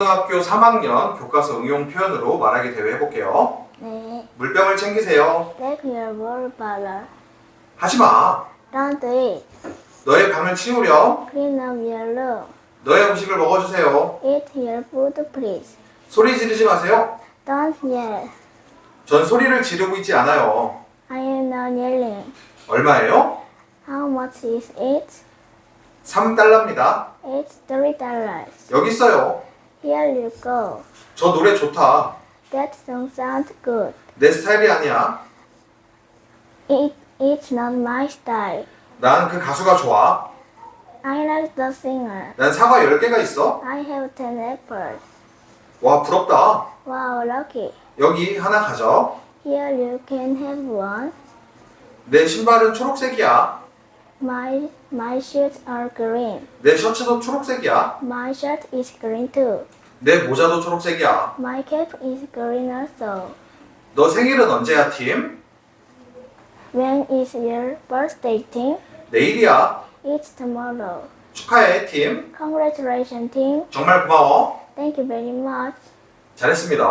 초등학교 3학년 교과서 응용 표현으로 말하기 대회 해볼게요. 네. 물병을 챙기세요. Take your water bottle. 하지 마. Don't do it. 너의 방을 치우렴. Clean up your room. 너의 음식을 먹어주세요. Eat your food, please. 소리 지르지 마세요. Don't yell. 전 소리를 지르고 있지 않아요. I am not yelling. 얼마예요? How much is it? 3달러입니다. It's three dollars. 여기 있어요. Here you go. 저 노래 좋다. That song sounds good. 내 스타일이 아니야. It, it's not my style. 난 그 가수가 좋아. I like the singer. 난 사과 10개가 있어. I have ten apples. 와, 부럽다. Wow, lucky. 여기 하나 가져. Here you can have one. 내 신발은 초록색이야. My my shoes are green. 내 셔츠도 초록색이야. My shirt is green too. 내 모자도 초록색이야. My cap is green also. 너 생일은 언제야, 팀? When is your birthday, Tim? 내일이야. It's tomorrow. 축하해, 팀. Congratulations, Tim. 정말 고마워. Thank you very much. 잘했습니다.